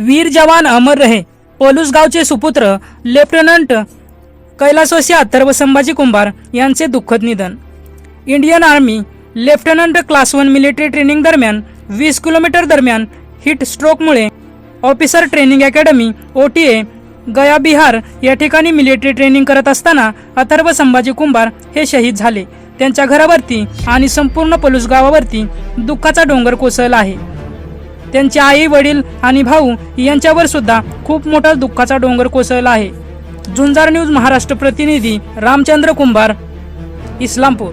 वीर जवान अमर रहे. पोलूसगावचे सुपुत्र लेफ्टनंट कैलासवासी अथर्व संभाजी कुंभार यांचे दुःखद निधन. Indian army lieutenant class one military training दरम्यान वीस किलोमीटर दरम्यान heat स्ट्रोकमुळे officer training academy O T A Gaya Bihar या ठिकाणी मिलिटरी ट्रेनिंग करत असताना अथर्व संभाजी कुंभार हे शहीद झाले. त्यांच्या घरावरती आणि संपूर्ण पलूस गावावरती दुःखाचा डोंगर कोसळला आहे. त्यांचे आई वडील आणि भाऊ यांच्यावर सुद्धा खूप मोठा दुःखाचा डोंगर कोसळला आहे. झुंजार न्यूज महाराष्ट्र प्रतिनिधी रामचंद्र कुंभार इस्लामपूर.